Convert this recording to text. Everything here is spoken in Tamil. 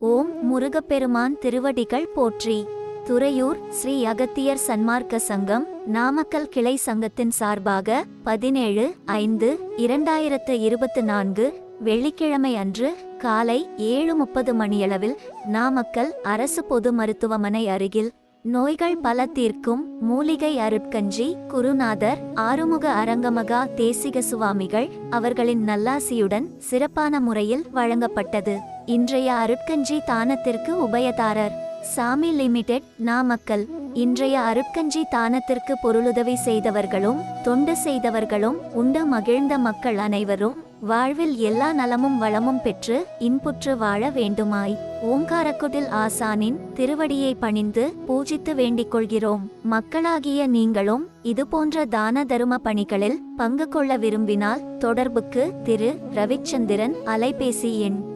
ஓம் முருகப்பெருமான் திருவடிகள் போற்றி. துறையூர் ஸ்ரீ அகத்தியர் சன்மார்க்க சங்கம் நாமக்கல் கிளை சங்கத்தின் சார்பாக பதினேழு ஐந்து இரண்டாயிரத்து இருபத்து நான்கு வெள்ளிக்கிழமை அன்று காலை ஏழு முப்பது மணியளவில் நாமக்கல் அரசு பொது மருத்துவமனை அருகில் நோய்கள் பல தீர்க்கும் மூலிகை அருட்கஞ்சி குருநாதர் ஆறுமுக அரங்கமகா தேசிக சுவாமிகள் அவர்களின் நல்லாசியுடன் சிறப்பான முறையில் வழங்கப்பட்டது. இன்றைய அருட்கஞ்சி தானத்திற்கு உபயதாரர். சாமி லிமிடெட் நாமக்கல் இன்றைய அருட்கஞ்சி தானத்திற்கு பொருளுதவி செய்தவர்களும் தொண்டு செய்தவர்களும் உண்டு மகிழ்ந்த மக்கள் அனைவரும் வாழ்வில் எல்லா நலமும் வளமும் பெற்று இன்புற்று வாழ வேண்டுமாய். ஓங்காரக்குடில் ஆசானின் திருவடியை பணிந்து பூஜித்து வேண்டிக் கொள்கிறோம். மக்களாகிய நீங்களும் இதுபோன்ற தான தரும பணிகளில் பங்கு கொள்ள விரும்பினால் தொடர்புக்கு திரு. ரவிச்சந்திரன் அலைபேசி எண்